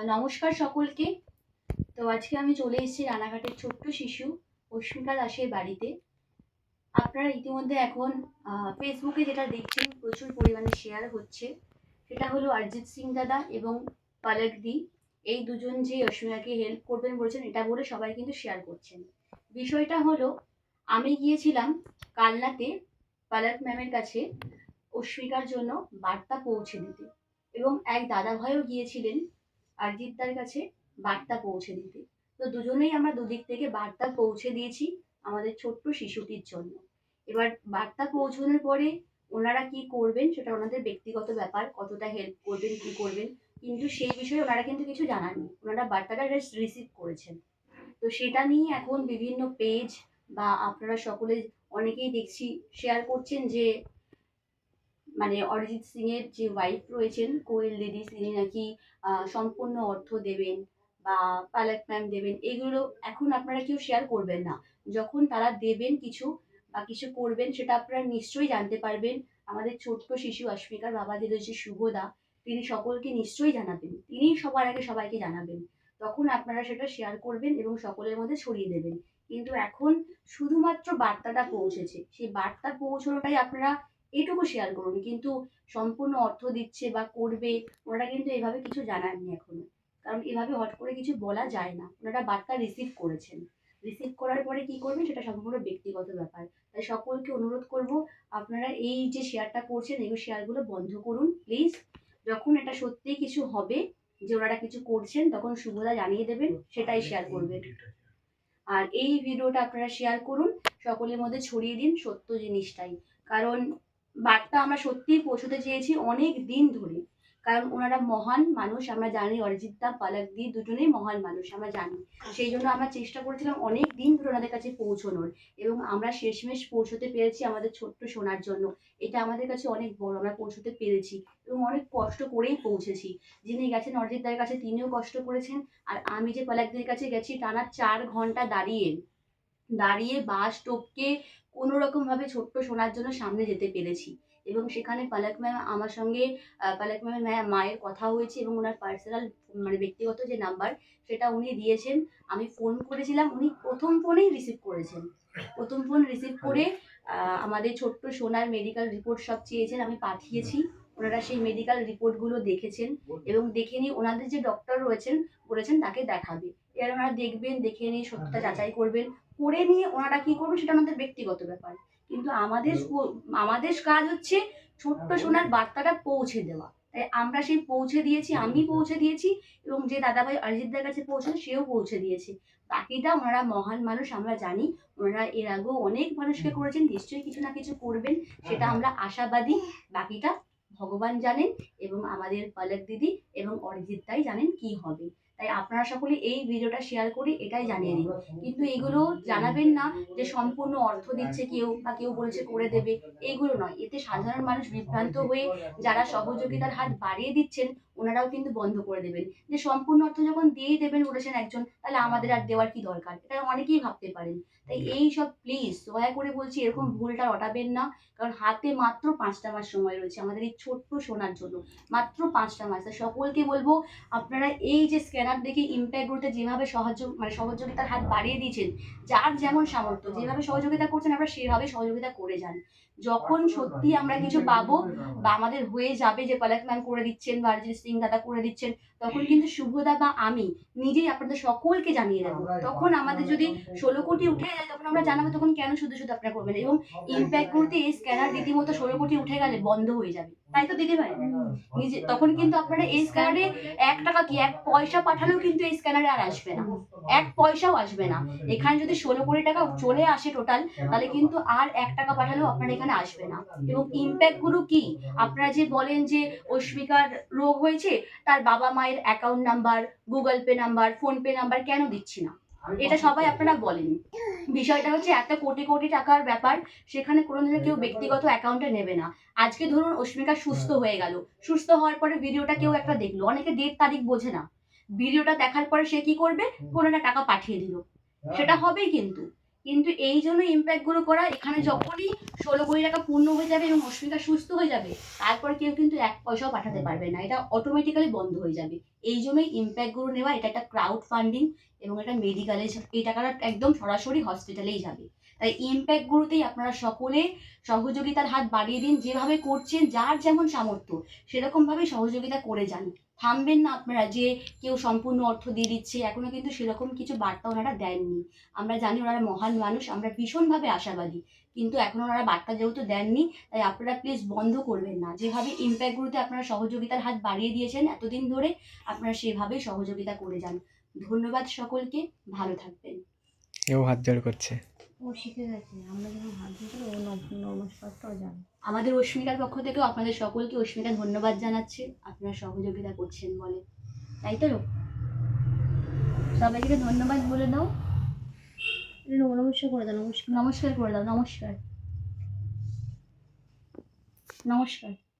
নমস্কার সকলকে। তো আজকে আমি চলে এসেছি রানাঘাটের ছোট্ট শিশু অস্মিকা দাসের বাড়িতে। আপনারা ইতিমধ্যে এখন ফেসবুকে যেটা দেখছেন, প্রচুর পরিমাণে শেয়ার হচ্ছে। সেটা হলো অরিজিৎ সিং দাদা এবং পালক দি। এই দুজন যে অস্মিকাকে হেল্প করবেন বলেছেন, এটা বলে সবাই কিন্তু শেয়ার করছেন। বিষয়টা হলো, আমি গিয়েছিলাম কালনাতে পালক ম্যামের কাছে অস্মিকার জন্য বার্তা পৌঁছে দিতে। এবং এক দাদা ভাইও গিয়েছিলেন অরিজিৎদার কাছে বার্তা পৌঁছে দিতে। তো দুজনেই আমরা দুদিক থেকে বার্তা পৌঁছে দিয়েছি আমাদের ছোট্ট শিশুটির জন্য। এবার বার্তা পৌঁছানোর পরে ওনারা কি করবেন সেটা ওনাদের ব্যক্তিগত ব্যাপার, কতটা হেল্প করবেন, কি করবেন, কিন্তু সেই বিষয়ে ওনারা কিন্তু কিছু জানাননি ওনারা বার্তাটা জাস্ট রিসিভ করেছেন। তো সেটা নিয়ে এখন বিভিন্ন পেজ বা আপনারা সকলে অনেকেই দেখছি শেয়ার করছেন যে মানে অরিজিৎ সিং এর যে ওয়াইফ রয়েছেন, কোয়েল দিদি তিনি নাকি সম্পূর্ণ অর্থ দেবেন বা পালক ম্যাম দেবেন, এগুলো এখন আপনারা কেউ শেয়ার করবেন না। যখন তারা দেবেন কিছু বা কিছু করবেন, সেটা আপনারা নিশ্চয়ই জানতে পারবেন। আমাদের ছোট্ট শিশু অস্মিকার বাবা যে রয়েছে শুভদা তিনি সকলকে নিশ্চয়ই জানাবেন। তিনিই সবার আগে সবাইকে জানাবেন। তখন আপনারা সেটা শেয়ার করবেন এবং সকলের মধ্যে ছড়িয়ে দেবেন। কিন্তু এখন শুধুমাত্র বার্তাটা পৌঁছেছে। সেই বার্তা পৌঁছানোটাই আপনারা এটুকু শেয়ার করুন। কিন্তু সম্পূর্ণ অর্থ দিচ্ছে বা করবে, ওনারা কিন্তু এভাবে কিছু জানাননি এখনও। কারণ এভাবে হট করে কিছু বলা যায় না। ওনারা বার্তা রিসিভ করেছেন। রিসিভ করার পরে কি করবেন, সেটা সম্পূর্ণ ব্যক্তিগত ব্যাপার। তাই সকলকে অনুরোধ করব, আপনারা এই যে শেয়ারটা করছেন, এই শেয়ারগুলো বন্ধ করুন প্লিজ যখন এটা সত্যিই কিছু হবে, যে ওনারা কিছু করছেন, তখন শুভদা জানিয়ে দেবেন, সেটাই শেয়ার করবেন। আর এই ভিডিওটা আপনারা শেয়ার করুন, সকলের মধ্যে ছড়িয়ে দিন সত্য জিনিসটাই। কারণ বার্তা আমরা সত্যিই পৌঁছতে চেয়েছি অনেক দিন ধরে। কারণ ওনারা মহান মানুষ, আমরা জানি অরিজিৎ দা, পালাক দি দুজনেই মহান মানুষ, আমরা জানি। সেই জন্য আমরা চেষ্টা করেছিলাম অনেক দিন ধরে ওনাদের কাছে পৌঁছানোর এবং আমরা শেষমেশ পৌঁছতে পেরেছি আমাদের ছোট্ট সোনার জন্য। এটা আমাদের কাছে অনেক বড়, আমরা পৌঁছতে পেরেছি এবং অনেক কষ্ট করেই পৌঁছেছি। যিনি গেছেন অরিজিৎ দার কাছে, তিনিও কষ্ট করেছেন। আর আমি যে পালাকদের কাছে গেছি, টানা চার ঘণ্টা দাঁড়িয়ে। দাঁড়িয়ে বাস টপকে কোনো রকম ভাবে ছোট্ট সোনার জন্য সামনে যেতে পেরেছি। এবং সেখানে পালক ম্যাম আমার সঙ্গে পালক ম্যামের ম্যা- মায়ের কথা হয়েছে এবং ওনার পার্সোনাল মানে ব্যক্তিগত যে নাম্বার সেটা উনি দিয়েছেন। আমি ফোন করেছিলাম, উনি প্রথম ফোনেই রিসিভ করেছেন। প্রথম ফোন রিসিভ করে আমাদের ছোট্ট সোনার মেডিকেল রিপোর্ট সব চেয়েছেন, আমি পাঠিয়েছি। ওনারা সেই মেডিকেল রিপোর্টগুলো দেখেছেন এবং দেখে নিয়ে ওনাদের যে ডক্টর রয়েছেন, বলেছেন তাকে দেখাবে। এবার ওনারা দেখবেন দেখে নিয়ে সত্যতা যাচাই করবেন করে নিয়ে ওনারা কি করবেন সেটা ওনাদের ব্যক্তিগত ব্যাপার। কিন্তু আমাদের আমাদের কাজ হচ্ছে ছোট্ট সোনার বার্তাটা পৌঁছে দেওয়া। তাই আমরা সেই পৌঁছে দিয়েছি আমি পৌঁছে দিয়েছি এবং যে দাদাভাই অরিজিৎদার কাছে পৌঁছান সেও পৌঁছে দিয়েছে। বাকিটা ওনারা মহান মানুষ আমরা জানি। ওনারা এর আগেও অনেক মানুষকে করেছেন নিশ্চয়ই কিছু না কিছু করবেন সেটা আমরা আশাবাদী। বাকিটা ভগবান জানেন এবং আমাদের পালক দিদি এবং অরিজিৎ দাই জানেন কি হবে। তাই আপনারা সকলে এই ভিডিওটা শেয়ার করে এটাই জানিয়ে দিন। কিন্তু এগুলো জানাবেন না যে সম্পূর্ণ অর্থ দিচ্ছে কেউ বা কেউ বলছে করে দেবে এইগুলো নয়। এতে সাধারণ মানুষ বিভ্রান্ত হয়ে যারা সহযোগিতার হাত বাড়িয়ে দিচ্ছেন, ওনারাও কিন্তু বন্ধ করে দেবেন। যে সম্পূর্ণ অর্থ যখন দিয়েই দেবেন বলেছেন একজন, তাহলে আমাদের আর দেওয়ার কি দরকার? এটা অনেকেই ভাবতে পারেন। তাই এই সব প্লিজ দয়া করে বলছি এরকম ভুলটা রটাবেন না। কারণ হাতে মাত্র পাঁচটা মাস সময় রয়েছে আমাদের এই ছোট্ট সোনার জন্য। মাত্র পাঁচটা মাস সকলকে বলব, আপনারা এই যে স্ক্যানার দেখে ইম্প্যাক্ট গ্রুপে যেভাবে সাহায্য মানে সহযোগিতার হাত বাড়িয়ে দিয়েছেন, যার যেমন সামর্থ্য, যেভাবে সহযোগিতা করছেন আমরা সেভাবে সহযোগিতা করে যান। যখন সত্যি আমরা কিছু পাবো, বা আমাদের হয়ে যাবে যে পালাক ম্যাম করে দিচ্ছেন, বা অরিজিৎ সিং দাদা করে দিচ্ছেন, তখন কিন্তু শুভদা বা আমি নিজেই আপনাদের সকলকে জানিয়ে দেবো। তখন আমাদের যদি ষোলো কোটি উঠে যায়, তখন আমরা জানাব তখন কেন শুধু শুধু আপনারা করবেন। এবং ইম্প্যাক্ট করতে এই স্ক্যানার রীতিমতো ষোলো কোটি উঠে গেলে বন্ধ হয়ে যাবে। তাই তো দিদি ভাই নিজে তখন কিন্তু আপনারা এই স্ক্যানারে এক টাকা কি এক পয়সা পাঠালেও কিন্তু এই স্ক্যানারে আর আসবে না। এক পয়সাও আসবে না। এখানে যদি ষোলো কোটি টাকা চলে আসে টোটাল তাহলে কিন্তু আর এক টাকা পাঠালেও আপনার এখানে আসবে না। এবং ইম্প্যাক্টগুলো কি? আপনারা যে বলেন যে অস্মিকার রোগ হয়েছে তার বাবা মায়ের account number Google Pay number PhonePe number কেন দিচ্ছি না? এটা সবাই আপনারা বলেন। বিষয়টা হচ্ছে এত কোটি কোটি টাকার ব্যাপার সেখানে কোনো ধরনের কেউ ব্যক্তিগত অ্যাকাউন্টে নেবে না। আজকে ধরুন অস্মিকা সুস্থ হয়ে। গেল। সুস্থ হওয়ার পরে ভিডিওটা কেউ একটা দেখল। অনেকে ডেট তারিখ বোঝে না। ভিডিওটা দেখার পরে সে কি করবে? কোনো একটা টাকা পাঠিয়ে দিল। সেটা হবেই কিন্তু। কিন্তু এই জন্য ইম্প্যাক্টগুলো করা এখানে যখনই ষোলো কোটি টাকা পূর্ণ হয়ে যাবে এবং অস্মিতা সুস্থ হয়ে যাবে তারপর কেউ কিন্তু এক পয়সাও পাঠাতে পারবে না। এটা অটোমেটিক্যালি বন্ধ হয়ে যাবে। এই জন্যই ইম্প্যাক্টগুলো নেওয়া এটা একটা ক্রাউড ফান্ডিং এবং এটা মেডিকেলে এই টাকাটা একদম সরাসরি হসপিটালেই যাবে। তাই ইম্প্যাক্ট গুরুতেই আপনারা সকলে সহযোগিতার হাত বাড়িয়ে দিন যেভাবে করছেন যার যেমন সামর্থ্য সেরকমভাবে সহযোগিতা করে যান। থামবেন না আপনারা যে কেউ সম্পূর্ণ অর্থ দিয়ে দিচ্ছে, এখনও কিন্তু সেরকম কিছু বার্তা ওনারা দেননি। আমরা জানি ওনারা মহান মানুষ, আমরা ভীষণভাবে আশাবাদী। কিন্তু এখন ওনারা বার্তা যেহেতু দেননি, তাই আপনারা প্লিজ বন্ধ করবেন না। যেভাবে ইম্প্যাক্ট গুরুতে আপনারা সহযোগিতার হাত বাড়িয়ে দিয়েছেন এতদিন ধরে, আপনারা সেভাবেই সহযোগিতা করে যান। ধন্যবাদ সকলকে, ভালো থাকবেন। এও হাত করছে। ও শিখে গেছে। আমরা যখন হাত দিয়েছিল ও নম- নমস্কারটাও জানে। আমাদের অস্মিকার পক্ষ থেকেও আপনাদের সকলকে অস্মিকা ধন্যবাদ জানাচ্ছে। আপনারা সহযোগিতা করছেন বলে। তাই তো? সবাইকে ধন্যবাদ বলে দাও। নমস্কার করে দাও নমস্কার। নমস্কার করে দাও নমস্কার। নমস্কার।